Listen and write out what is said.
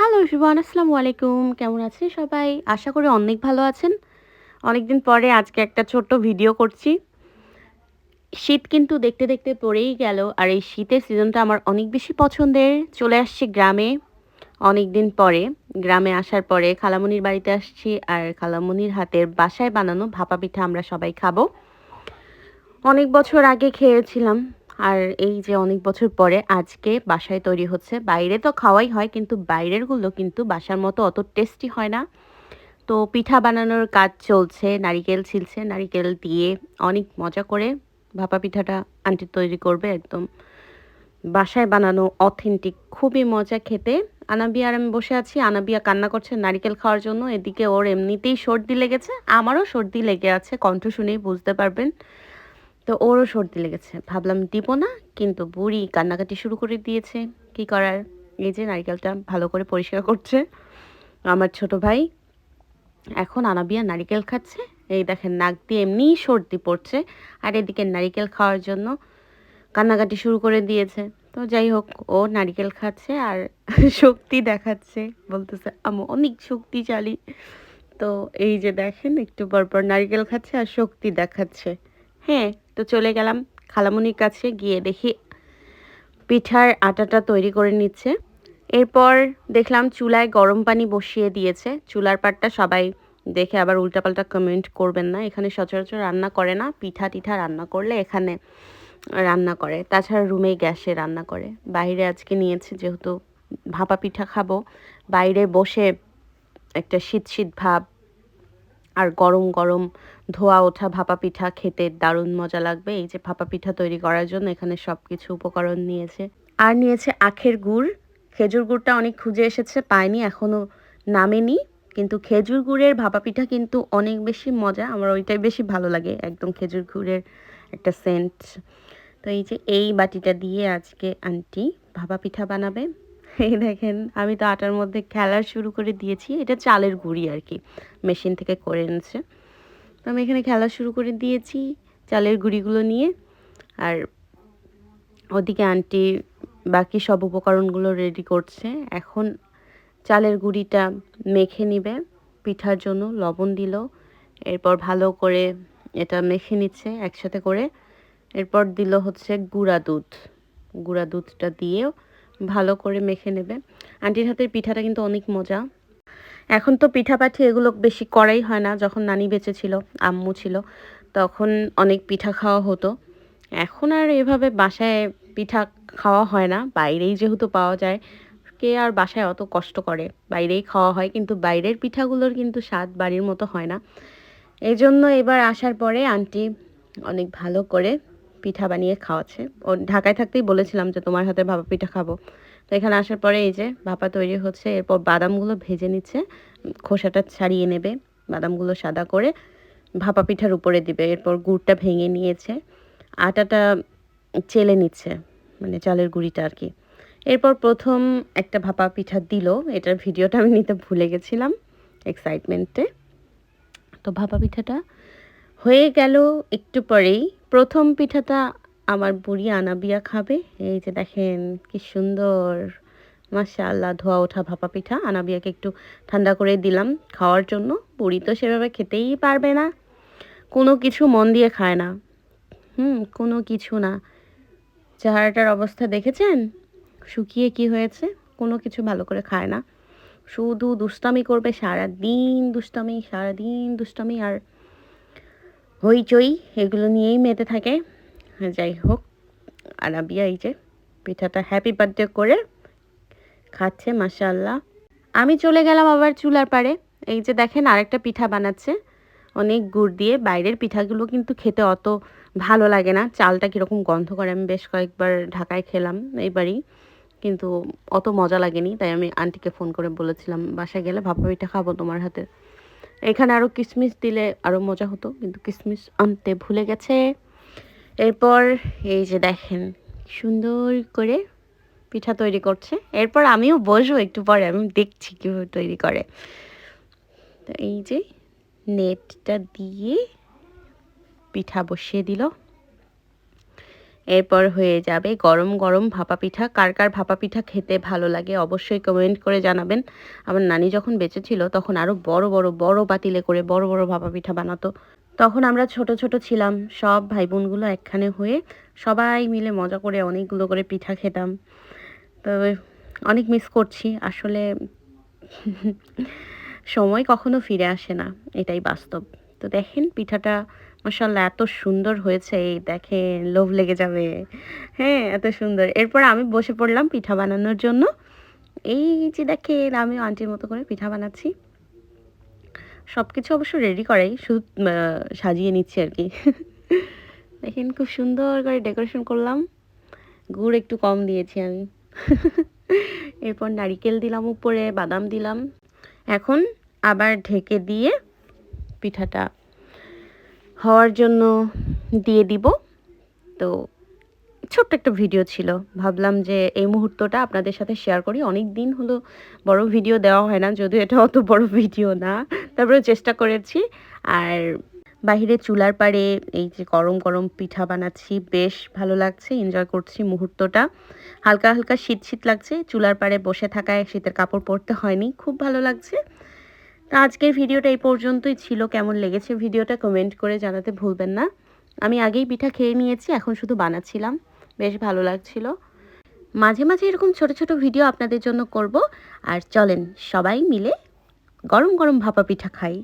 Hello Shivan আসসালামু আলাইকুম কেমন আছেন সবাই? আশা করি অনেক ভালো আছেন। অনেকদিন পরে আজকে একটা ছোট্ট ভিডিও করছি। শীত কিন্তু দেখতে দেখতে পড়েই গেল, আর এই শীতের সিজনটা আমার অনেক বেশি পছন্দের। চলে আসছি গ্রামে অনেক দিন পরে। গ্রামে আসার পরে খালামনির বাড়িতে আসছি, আর খালামনির হাতের বাসায় বানানো ভাপা পিঠা আমরা সবাই খাব। অনেক বছর আগে খেয়েছিলাম। আর এই যে অনেক বছর পরে আজকে বাসায় তৈরি হচ্ছে, বাইরে তো খাওয়াই হয় কিন্তু বাইরেরগুলো কিন্তু বাসার মতো অত টেস্টি হয় না। তো পিঠা বানানোর কাজ চলছে, নারিকেল ছিলছে, নারিকেল দিয়ে অনেক মজা করে ভাপা পিঠাটা আন্টি তৈরি করবে একদম। বাসায় বানানো অথেন্টিক খুবই মজা খেতে। আনাবিয়া আর আমি বসে আছি, আনাবিয়া কান্না করছে নারিকেল খাওয়ার জন্য, এদিকে ওর এমনিতেই সর্দি লেগেছে, আমারও সর্দি লেগে আছে, কণ্ঠ শুনেই বুঝতে পারবেন। তো ওরও সর্দি লেগেছে। ভাবলাম দিব না, কিন্তু বুড়ি কান্নাকাটি শুরু করে দিয়েছে। কি করার? এই যে নারিকেলটা ভালো করে পরিষ্কার করছে। আমার ছোট ভাই এখন আনাবিয়া নারিকেল খাচ্ছে। এই দেখেন, নাক দিয়ে এমনিই সর্দি পড়ছে। আর এদিকে নারিকেল খাওয়ার জন্য কান্নাকাটি শুরু করে দিয়েছে। তো যাই হোক, ও নারিকেল খাচ্ছে আর শক্তি দেখাচ্ছে। বলতেছে আমি অনেক শক্তিশালী। তো এই যে দেখেন, একটু পরপর নারিকেল খাচ্ছে আর শক্তি দেখাচ্ছে। হ্যাঁ তো চলে গেলাম খালামুনির কাছে, গিয়ে দেখি পিঠার আটাটা তৈরি করে নিচ্ছে। এরপর দেখলাম চুলায় গরম পানি বসিয়ে দিয়েছে। চুলার পাটটা সবাই দেখে আবার উল্টাপাল্টা কমেন্ট করবেন না। এখানে সচরাচর রান্না করে না, পিঠা টিঠা রান্না করলে এখানে রান্না করে। তাছাড়া রুমে গ্যাসে রান্না করে। বাইরে আজকে নিয়েছে যেহেতু ভাপা পিঠা খাব। বাইরে বসে একটা শীত শীত ভাব আর গরম গরম ধোয়া, ওঠা, ভাপা পিঠা খেতে দারুণ মজা লাগবে। এই যে ভাপা পিঠা তৈরি করার জন্য এখানে সব কিছু উপকরণ নিয়েছে। আর নিয়েছে আখের গুড়। খেজুর গুড়টা অনেক খুঁজে এসেছে পায়নি এখনও নামেনি। কিন্তু খেজুর গুড়ের ভাপা পিঠা কিন্তু অনেক বেশি মজা। আমার ওইটাই বেশি ভালো লাগে, একদম খেজুর গুড়ের একটা সেন্ট তো এই যে এই বাটিটা দিয়ে আজকে আন্টি ভাপা পিঠা বানাবে। এই দেখেন, আমি তো আটার মধ্যে খেলা শুরু করে দিয়েছি। এটা চালের গুঁড়ি আর কি, মেশিন থেকে করে এনেছে। আমি এখানে খেলা শুরু করে দিয়েছি চালের গুঁড়িগুলো নিয়ে। আর ওদিকে আন্টি বাকি সব উপকরণগুলো রেডি করছে। এখন চালের গুঁড়িটা মেখে নিবে, পিঠার জন্য লবণ দিল। এরপর ভালো করে এটা মেখে নিচ্ছে একসাথে করে। এরপর দিল হচ্ছে গুঁড়া দুধ। গুঁড়া দুধটা দিয়েও ভালো করে মেখে নেবে। আন্টির হাতের পিঠাটা কিন্তু অনেক মজা। এখন তো পিঠাপাঠি এগুলো বেশি করাই হয় না, যখন নানি বেঁচে ছিল, আম্মু ছিল, তখন অনেক পিঠা খাওয়া হতো। এখন আর এভাবে বাসায় পিঠা খাওয়া হয় না, বাইরেই যেহেতু পাওয়া যায়, কে আর বাসায় অত কষ্ট করে, বাইরেই খাওয়া হয়, কিন্তু বাইরের পিঠাগুলোর কিন্তু স্বাদ বাড়ির মতো হয় না। এই জন্য এবার আসার পরে আন্টি অনেক ভালো করে পিঠা বানিয়ে খাওয়াচ্ছে। ও ঢাকায় থাকতেই বলেছিলাম যে, তোমার হাতে ভাপা পিঠা খাব। তো এখানে আসার পরে এই যে ভাপা তৈরি হচ্ছে, এরপর বাদামগুলো ভেজে নিচ্ছে, খোসাটা ছাড়িয়ে নেবে, বাদামগুলো সাদা করে ভাপা পিঠার উপরে দিবে, এরপর গুড়টা ভেঙে নিয়েছে, আটাটা চেলে নিচ্ছে মানে চালের গুঁড়িটা আর কি। এরপর প্রথম একটা ভাপা পিঠা দিল, এটার ভিডিওটা আমি নিতে ভুলে গেছিলাম এক্সাইটমেন্টে তো ভাপা পিঠাটা হয়ে গেল একটু পরেই, প্রথম পিঠাটা আমার বুড়ি আনাবিয়া খাবে। এই যে দেখেন কি সুন্দর। মাশাআল্লাহ, ধোয়া ওঠা ভাপা পিঠা। আনাবিয়াকে একটু ঠান্ডা করে দিলাম খাওয়ার জন্য। বুড়ি তো সেভাবে খেতেই পারবে না। কোনো কিছু মন দিয়ে খায় না। হুম, কোনো কিছু না। চেহারাটার অবস্থা দেখেছেন? শুকিয়ে কি হয়েছে? কোনো কিছু ভালো করে খায় না। শুধু দুষ্টামি করবে সারা দিন দুষ্টামি সারা দিন দুষ্টামি আর হইচই এগুলো নিয়েই মেতে থাকে। যাই হোক আরাবিয়া এই যে পিঠাটা হ্যাপি বার্থডে করে খাচ্ছে মাসাল্লাহ আমি চলে গেলাম আবার চুলার পাড়ে। এই যে দেখেন আরেকটা পিঠা বানাচ্ছে। অনেক গুড় দিয়ে বাইরের পিঠাগুলো কিন্তু খেতে অত ভালো লাগে না। চালটা কীরকম গন্ধ করে, আমি বেশ কয়েকবার ঢাকায় খেলাম এইবারই। কিন্তু অত মজা লাগেনি, তাই আমি আন্টিকে ফোন করে বলেছিলাম, বাসায় গেলে ভাপা পিঠা খাব তোমার হাতে। এখানে আরও কিশমিশ দিলে আরও মজা হতো, কিন্তু কিশমিশ আনতে ভুলে গেছে। এরপর এই যে দেখেন, সুন্দর করে পিঠা তৈরি করছে। এরপর আমিও বসবো একটু পরে, আমি দেখছি কীভাবে তৈরি করে। তো এই যে নেটটা দিয়ে পিঠা বসিয়ে দিল। এরপর হয়ে যাবে গরম গরম ভাপা পিঠা। কার কার ভাপা পিঠা খেতে ভালো লাগে অবশ্যই কমেন্ট করে জানাবেন। আমার নানি যখন বেঁচে ছিল, তখন আরও বড় বড় বড় পাতিলে করে বড় বড় ভাপা পিঠা বানাতো। তখন আমরা ছোট ছোট ছিলাম, সব ভাই বোনগুলো একখানে হয়ে সবাই মিলে মজা করে অনেকগুলো করে পিঠা খেতাম। তবে অনেক মিস করছি, আসলে সময় কখনো ফিরে আসে না, এটাই বাস্তব। তো দেখেন পিঠাটা মাসাল্লাহ এত সুন্দর হয়েছে, এই দেখেন, লোভ লেগে যাবে। হ্যাঁ এত সুন্দর। এরপর আমি বসে পড়লাম পিঠা বানানোর জন্য। এই যে দেখেন আমি আন্টির মতো করে পিঠা বানাচ্ছি। সব কিছু অবশ্য রেডি করাই, শুধু সাজিয়ে নিচ্ছি আর কি। দেখেন খুব সুন্দর করে ডেকোরেশন করলাম। গুড় একটু কম দিয়েছি আমি। এরপর নারিকেল দিলাম উপরে, বাদাম দিলাম। এখন আবার ঢেকে দিয়ে পিঠাটা হওয়ার জন্য দিয়ে দিব। তো ছোট্ট একটা ভিডিও ছিল। ভাবলাম যে এই মুহূর্তটা আপনাদের সাথে শেয়ার করি। অনেক দিন হলো বড় ভিডিও দেওয়া হয় না, যদিও এটা অত বড় ভিডিও না। তারপরে চেষ্টা করেছি। আর বাইরে চুলার পাড়ে এই যে গরম গরম পিঠা বানাচ্ছি, বেশ ভালো লাগছে এনজয় করছি মুহূর্তটা। হালকা হালকা শীত শীত লাগছে, চুলার পাড়ে বসে থাকায় শীতের কাপড় পরতে হয়নি, খুব ভালো লাগছে। তো আজকের ভিডিওটা এই পর্যন্তই ছিল। কেমন লেগেছে ভিডিওটা কমেন্ট করে জানাতে ভুলবেন না। আমি আগেই পিঠা খেয়ে নিয়েছি, এখন শুধু বানাচ্ছিলাম। বেশ ভালো লাগছিল। মাঝে মাঝে এরকম ছোট ছোট ভিডিও আপনাদের জন্য করব। আর চলেন সবাই মিলে গরম গরম ভাপা পিঠা খাই।